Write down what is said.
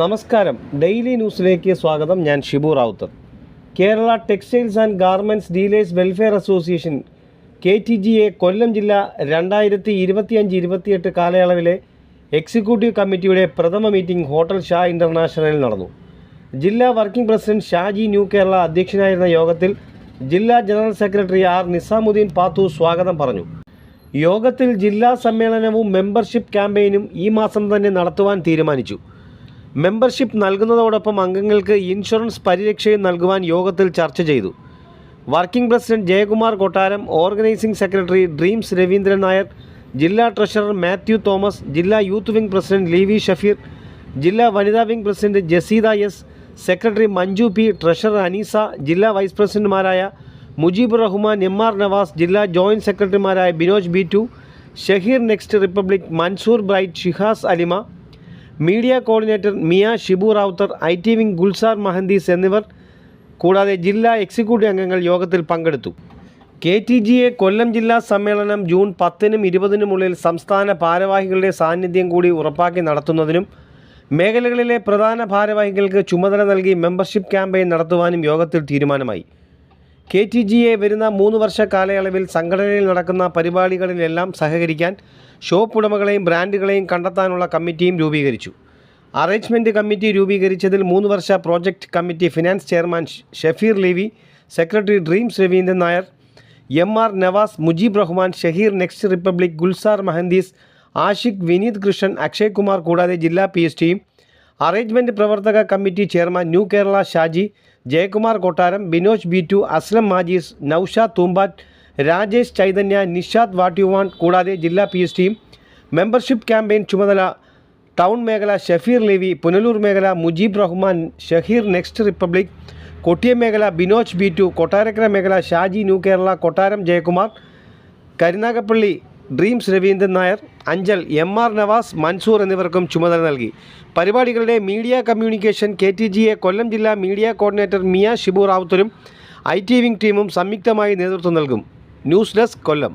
നമസ്കാരം. ഡെയിലി ന്യൂസിലേക്ക് സ്വാഗതം. ഞാൻ Shibu Ravuthar Kerala textiles and garments dealers welfare association K T G A Kollam ജില്ല രണ്ടായിരത്തി ഇരുപത്തിയഞ്ച് ഇരുപത്തിയെട്ട് കാലയളവിലെ എക്സിക്യൂട്ടീവ് കമ്മിറ്റിയുടെ പ്രഥമ മീറ്റിംഗ് ഹോട്ടൽ ഷാ ഇന്റർനാഷണലിൽ നടന്നു. ജില്ലാ working president Shaji new Kerala അധ്യക്ഷനായിരുന്ന യോഗത്തിൽ ജില്ലാ ജനറൽ സെക്രട്ടറി ആർ നിസാമുദ്ദീൻ പാത്തു സ്വാഗതം പറഞ്ഞു. യോഗത്തിൽ ജില്ലാ സമ്മേളനവും മെമ്പർഷിപ്പ് ക്യാമ്പയിനും ഈ മാസം തന്നെ നടത്തുവാൻ തീരുമാനിച്ചു. മെമ്പർഷിപ്പ് നൽകുന്നതോടൊപ്പം അംഗങ്ങൾക്ക് ഇൻഷുറൻസ് പരിരക്ഷയും നൽകുവാൻ യോഗത്തിൽ ചർച്ച ചെയ്തു. Working president Jayakumar Kottaram organising secretary dreams Raveendran Nair ജില്ലാ ട്രഷറർ മാത്യു തോമസ് ജില്ലാ youth wing president Livi Shafeer ജില്ലാ വനിതാ wing president Jaseeda S secretary Manju P treasurer Aneesa ജില്ലാ വൈസ് പ്രസിഡന്റുമാരായ മുജീബ് റഹ്മാൻ എം ആർ നവാസ് ജില്ലാ ജോയിന്റ് സെക്രട്ടറിമാരായ Binoj B two Shaheer next republic Mansoor bright Shihas Alima media coordinator Miya Shibu Ravuthar I T wing Gulzar Mahantees എന്നിവർ കൂടാതെ ജില്ലാ executive അംഗങ്ങൾ യോഗത്തിൽ പങ്കെടുത്തു. K T G A Kollam ജില്ലാ സമ്മേളനം ജൂൺ പത്തിനും ഇരുപതിനുമുള്ളിൽ സംസ്ഥാന ഭാരവാഹികളുടെ സാന്നിധ്യം കൂടി ഉറപ്പാക്കി നടത്തുന്നതിനും മേഖലകളിലെ പ്രധാന ഭാരവാഹികൾക്ക് ചുമതല നൽകി മെമ്പർഷിപ്പ് ക്യാമ്പയിൻ നടത്തുവാനും യോഗത്തിൽ തീരുമാനമായി. കെ ടി ജി എ വരുന്ന മൂന്ന് വർഷ കാലയളവിൽ സംഘടനയിൽ നടക്കുന്ന പരിപാടികളിലെല്ലാം സഹകരിക്കാൻ ഷോപ്പ് ഉടമകളെയും ബ്രാൻഡുകളെയും കണ്ടെത്താനുള്ള കമ്മിറ്റിയും രൂപീകരിച്ചു. അറേഞ്ച്മെന്റ് കമ്മിറ്റി രൂപീകരിച്ചതിൽ മൂന്ന് വർഷ project committee finance chairman Shafeer Livi secretary dreams Raveendran Nair M R Navas Mujeeb Rahman Shaheer next republic Gulzar Mahantees Ashiq Vineeth Krishnan Akshay Kumar കൂടാതെ ജില്ലാ പി എസ് ടിയും അറേഞ്ച്മെന്റ് പ്രവർത്തക committee chairman new Kerala Shaji Jayakumar Kottaram Binoj B two Aslam Majees Nousha Thoombatt Rajesh Chaithanya Nishad വാട്യുവാൻ കൂടാതെ ജില്ലാ P S ടിയും membership campaign ചുമതല town മേഖല ഷഫീർ ലേവി പുനലൂർ മേഖല മുജീബ് റഹ്മാൻ ഷഹീർ നെക്സ്റ്റ് റിപ്പബ്ലിക് കൊട്ടിയം മേഖല ബിനോജ് ബി ടു കൊട്ടാരക്കര മേഖല Shaji new Kerala Kottaram Jayakumar Karunagappally dreams Raveendran Nair Anchal M R Navas Mansoor എന്നിവർക്കും ചുമതല നൽകി. പരിപാടികളുടെ media communication K T G A Kollam ജില്ലാ മീഡിയ കോർഡിനേറ്റർ മിയ ഷിബു റാവുത്തരും ഐ ടി വിംഗ് ടീമും സംയുക്തമായി നേതൃത്വം നൽകും. News desk Kollam.